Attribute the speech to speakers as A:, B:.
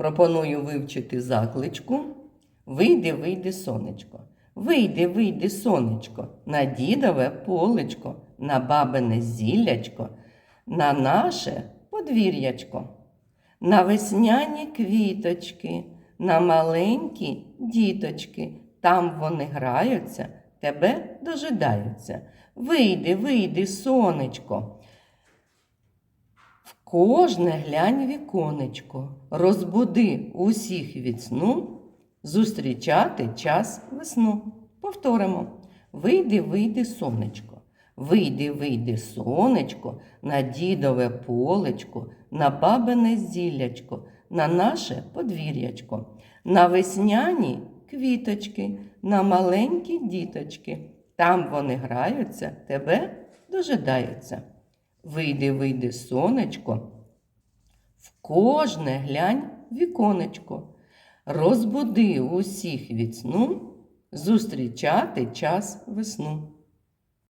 A: Пропоную вивчити закличку. Вийди, вийди, сонечко. Вийди, вийди, сонечко, на дідове полечко, на бабине зіллячко, на наше подвір'ячко, на весняні квіточки, на маленькі діточки. Там вони граються, тебе дожидаються. Вийди, вийди, сонечко. Кожне глянь віконечко, розбуди усіх від сну, зустрічати час весну. Повторимо. Вийди, вийди, сонечко. Вийди, вийди, сонечко, на дідове полечко, на бабине зіллячко, на наше подвір'ячко, на весняні квіточки, на маленькі діточки. Там вони граються, тебе дожидаються. Вийди, вийди, сонечко, в кожне глянь віконечко, розбуди усіх від сну, зустрічати час весну.